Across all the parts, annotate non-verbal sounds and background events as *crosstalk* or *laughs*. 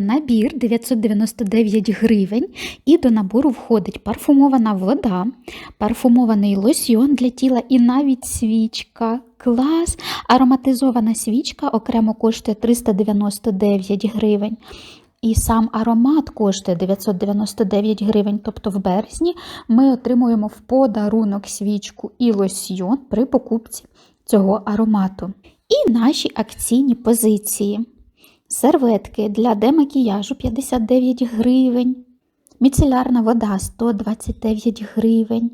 Набір 999 гривень, і до набору входить парфумована вода, парфумований лосьйон для тіла і навіть свічка. Клас! Ароматизована свічка окремо коштує 399 гривень. І сам аромат коштує 999 гривень. Тобто в березні ми отримуємо в подарунок свічку і лосьйон при покупці цього аромату. І наші акційні позиції. Серветки для демакіяжу 59 гривень. Міцелярна вода 129 гривень.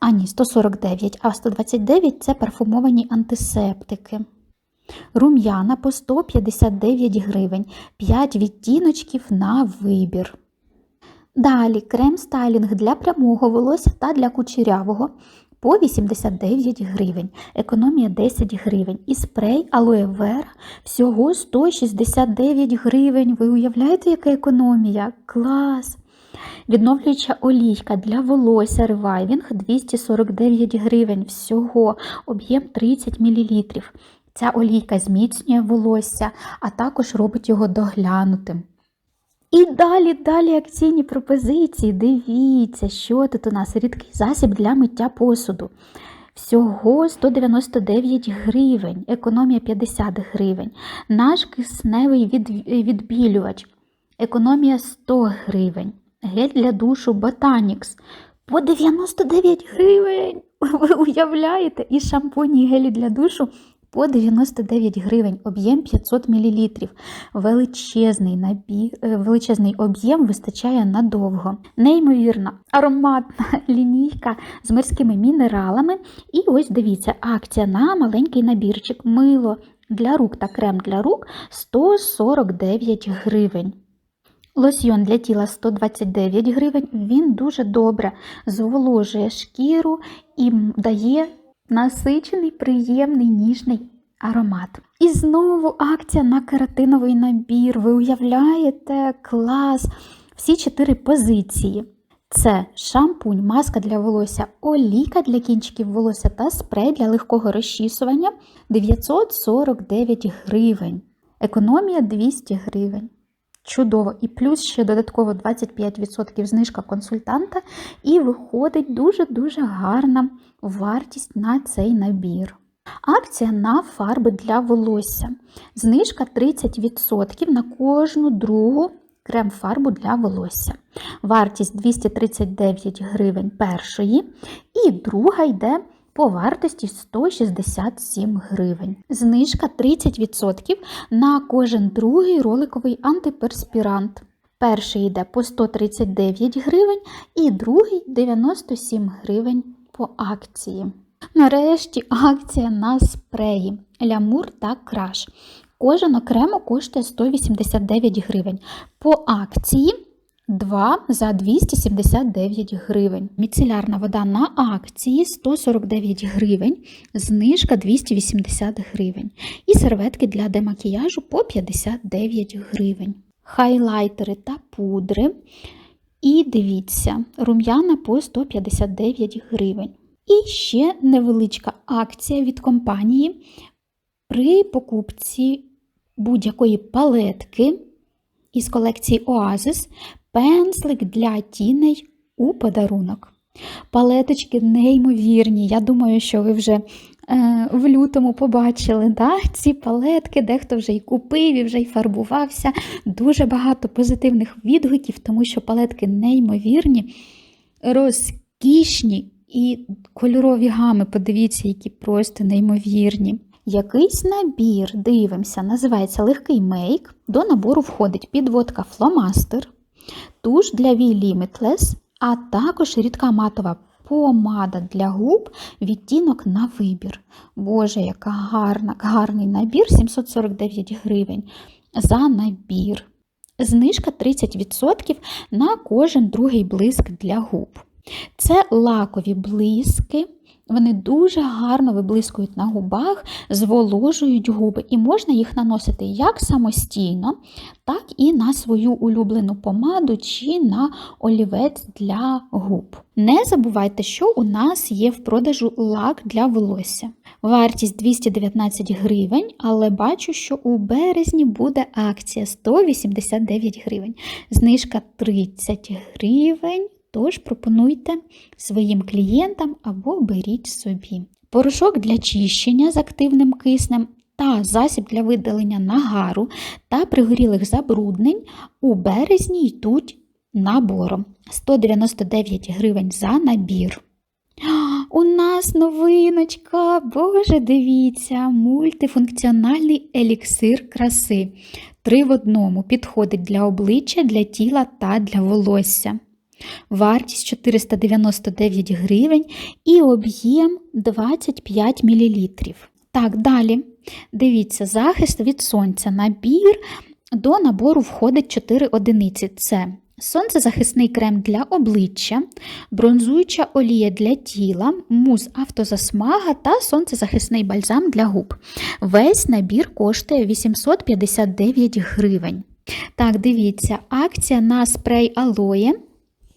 А ні, 149, а 129 це парфумовані антисептики. Рум'яна по 159 гривень, 5 відтіночків на вибір. Далі крем стайлінг для прямого волосся та для кучерявого по 89 гривень, економія 10 гривень. І спрей алоe вера всього 169 гривень. Ви уявляєте, яка економія? Клас! Відновлююча олійка для волосся ревайвінг 249 гривень. Всього об'єм 30 мл. Ця олійка зміцнює волосся, а також робить його доглянутим. І далі, далі акційні пропозиції. Дивіться, що тут у нас рідкий засіб для миття посуду. Всього 199 гривень, економія 50 гривень. Наш кисневий від, відбілювач, економія 100 гривень. Гель для душу Botanix по 99 гривень. Ви уявляєте? І шампуні і гелі для душу по 99 гривень, об'єм 500 мл. Величезний набір, е, величезний об'єм вистачає надовго. Неймовірно, ароматна *laughs* лінійка з морськими мінералами. І ось дивіться, акція на маленький набірчик мило для рук та крем для рук 149 гривень. Лосьйон для тіла 129 гривень. Він дуже добре зволожує шкіру і дає насичений, приємний, ніжний аромат. І знову акція на кератиновий набір. Ви уявляєте клас! Всі чотири позиції. Це шампунь, маска для волосся, олійка для кінчиків волосся та спрей для легкого розчісування 949 гривень. Економія 200 гривень. Чудово! І плюс ще додатково 25% знижка консультанта, і виходить дуже-дуже гарна вартість на цей набір. Акція на фарби для волосся. Знижка 30% на кожну другу крем-фарбу для волосся. Вартість 239 гривень першої, і друга йде по вартості 167 гривень. Знижка 30% на кожен другий роликовий антиперспірант. Перший йде по 139 гривень і другий 97 гривень по акції. Нарешті акція на спреї Лямур та Краш. Кожен окремо коштує 189 гривень. По акції 2 за 279 гривень. Міцелярна вода на акції 149 гривень, знижка 280 гривень. І серветки для демакіяжу по 59 гривень. Хайлайтери та пудри. І дивіться, рум'яна по 159 гривень. І ще невеличка акція від компанії при покупці будь-якої палетки із колекції Oasis пензлик для тіней у подарунок. Палеточки неймовірні. Я думаю, що ви вже е, в лютому побачили да? ці палетки, дехто вже й купив, і вже й фарбувався. Дуже багато позитивних відгуків, тому що палетки неймовірні, розкішні і кольорові гами, подивіться, які просто неймовірні. Якийсь набір, дивимося, називається легкий мейк. До набору входить підводка фломастер, туш для V Limitless, а також рідка матова помада для губ, відтінок на вибір. Боже, яка гарна, гарний набір 749 гривень за набір. Знижка 30% на кожен другий блиск для губ. Це лакові блиски. Вони дуже гарно виблискують на губах, зволожують губи, і можна їх наносити як самостійно, так і на свою улюблену помаду чи на олівець для губ. Не забувайте, що у нас є в продажу лак для волосся. Вартість 219 гривень, але бачу, що у березні буде акція 189 гривень. Знижка 30 гривень. Тож пропонуйте своїм клієнтам або беріть собі. Порошок для чищення з активним киснем та засіб для видалення нагару та пригорілих забруднень у березні йдуть набором 199 гривень за набір. У нас новиночка, боже, дивіться, мультифункціональний еліксир краси. Три в одному підходить для обличчя, для тіла та для волосся. Вартість 499 гривень і об'єм 25 мл. Так, далі. Дивіться, захист від сонця. Набір до набору входить 4 одиниці. Це сонцезахисний крем для обличчя, бронзуюча олія для тіла, мус автозасмага та сонцезахисний бальзам для губ. Весь набір коштує 859 гривень. Так, дивіться, акція на спрей алоє.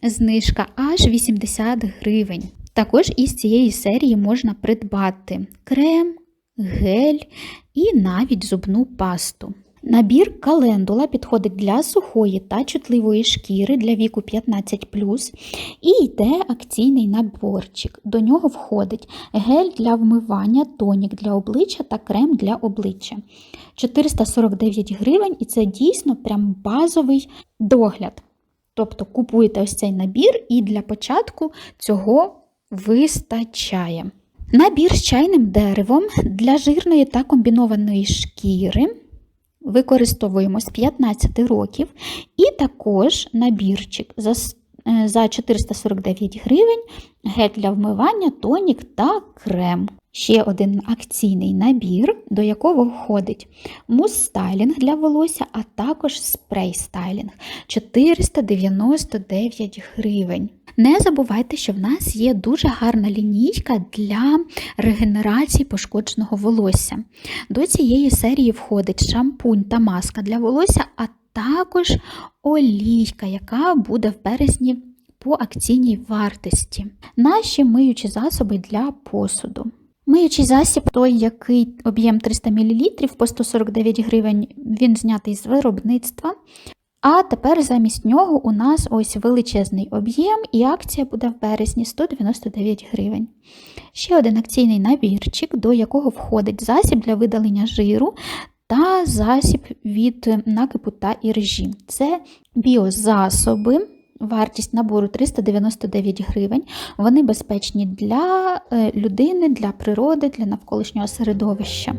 Знижка аж 80 гривень. Також із цієї серії можна придбати крем, гель і навіть зубну пасту. Набір календула підходить для сухої та чутливої шкіри для віку 15 і йде акційний наборчик. До нього входить гель для вмивання, тонік для обличчя та крем для обличчя. 449 гривень, і це дійсно прям базовий догляд. Тобто купуєте ось цей набір, і для початку цього вистачає. Набір з чайним деревом для жирної та комбінованої шкіри. Використовуємо з 15 років. І також набірчик за, е, за 449 гривень, гель для вмивання, тонік та крем. Ще один акційний набір, до якого входить мус-стайлінг для волосся, а також спрей-стайлінг 499 гривень. Не забувайте, що в нас є дуже гарна лінійка для регенерації пошкодженого волосся. До цієї серії входить шампунь та маска для волосся, а також олійка, яка буде в березні по акційній вартості. Наші миючі засоби для посуду. Миючий засіб, той, який об'єм 300 мл по 149 гривень, він знятий з виробництва. А тепер замість нього у нас ось величезний об'єм, і акція буде в березні 199 гривень. Ще один акційний набірчик, до якого входить засіб для видалення жиру та засіб від накипу та іржі. Це біозасоби. Вартість набору 399 гривень. Вони безпечні для е, людини, для природи, для навколишнього середовища.